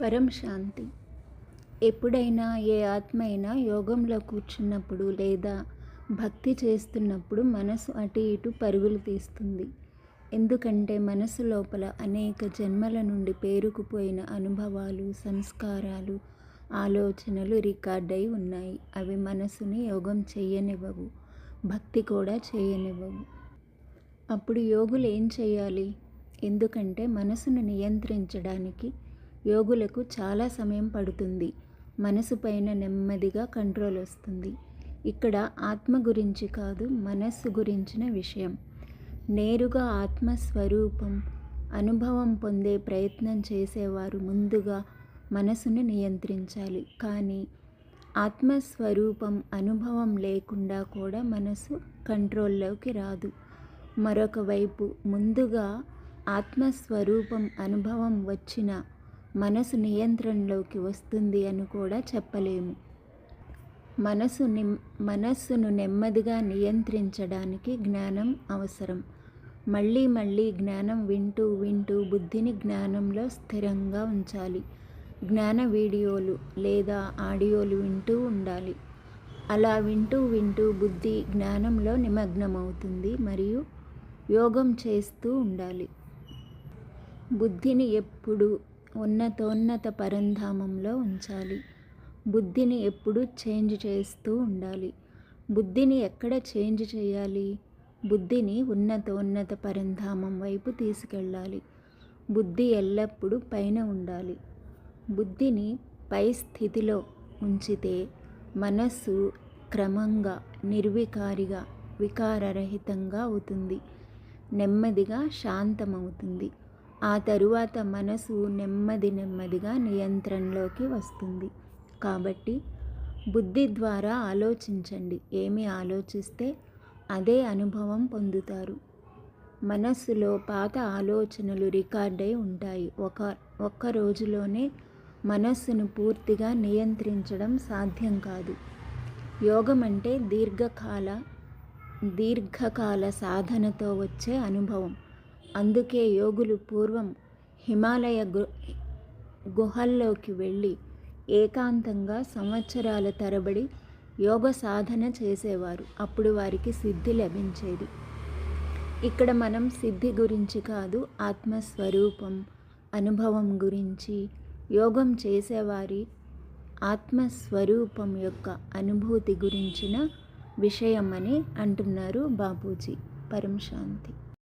పరం శాంతి. ఎప్పుడైనా ఏ ఆత్మ అయినా యోగంలో కూర్చున్నప్పుడు లేదా భక్తి చేస్తున్నప్పుడు మనసు అటు ఇటు పరుగులు తీస్తుంది. ఎందుకంటే మనసు లోపల అనేక జన్మల నుండి పేరుకుపోయిన అనుభవాలు సంస్కారాలు ఆలోచనలు రికార్డ్ అయి ఉన్నాయి. అవి మనసుని యోగం చేయనివ్వవు భక్తి కూడా చేయనివ్వవు. అప్పుడు యోగులు ఏం చేయాలి? ఎందుకంటే మనసును నియంత్రించడానికి యోగులకు చాలా సమయం పడుతుంది. మనసు పైన నెమ్మదిగా కంట్రోల్ వస్తుంది. ఇక్కడ ఆత్మ గురించి కాదు మనస్సు గురించిన విషయం. నేరుగా ఆత్మస్వరూపం అనుభవం పొందే ప్రయత్నం చేసేవారు ముందుగా మనసును నియంత్రించాలి. కానీ ఆత్మస్వరూపం అనుభవం లేకుండా కూడా మనసు కంట్రోల్లోకి రాదు. మరొక వైపు ముందుగా ఆత్మస్వరూపం అనుభవం వచ్చిన మనసు నియంత్రణలోకి వస్తుంది అని కూడా చెప్పలేము. మనసు నిమ్ మనస్సును నెమ్మదిగా నియంత్రించడానికి జ్ఞానం అవసరం. మళ్ళీ మళ్ళీ జ్ఞానం వింటూ వింటూ బుద్ధిని జ్ఞానంలో స్థిరంగా ఉంచాలి. జ్ఞాన వీడియోలు లేదా ఆడియోలు వింటూ ఉండాలి. అలా వింటూ వింటూ బుద్ధి జ్ఞానంలో నిమగ్నమవుతుంది మరియు యోగం చేస్తూ ఉండాలి. బుద్ధిని ఎప్పుడు ఉన్నతోన్నత పరంధామంలో ఉంచాలి. బుద్ధిని ఎప్పుడు చేంజ్ చేస్తూ ఉండాలి. బుద్ధిని ఎక్కడ చేంజ్ చేయాలి? బుద్ధిని ఉన్నతోన్నత పరంధామం వైపు తీసుకెళ్ళాలి. బుద్ధి ఎల్లప్పుడూ పైన ఉండాలి. బుద్ధిని పై స్థితిలో ఉంచితే మనస్సు క్రమంగా నిర్వికారిగా వికారరహితంగా అవుతుంది. నెమ్మదిగా శాంతమవుతుంది. ఆ తరువాత మనసు నెమ్మది నెమ్మదిగా నియంత్రణలోకి వస్తుంది. కాబట్టి బుద్ధి ద్వారా ఆలోచించండి. ఏమి ఆలోచిస్తే అదే అనుభవం పొందుతారు. మనస్సులో పాత ఆలోచనలు రికార్డై ఉంటాయి. ఒక ఒక్క రోజులోనే మనస్సును పూర్తిగా నియంత్రించడం సాధ్యం కాదు. యోగం అంటే దీర్ఘకాల దీర్ఘకాల సాధనతో వచ్చే అనుభవం. అందుకే యోగులు పూర్వం హిమాలయ గు గుహల్లోకి వెళ్ళి ఏకాంతంగా సంవత్సరాల తరబడి యోగ సాధన చేసేవారు. అప్పుడు వారికి సిద్ధి లభించేది. ఇక్కడ మనం సిద్ధి గురించి కాదు ఆత్మస్వరూపం అనుభవం గురించి యోగం చేసేవారి ఆత్మస్వరూపం యొక్క అనుభూతి గురించిన విషయం అని అంటున్నారు బాపూజీ. పరం శాంతి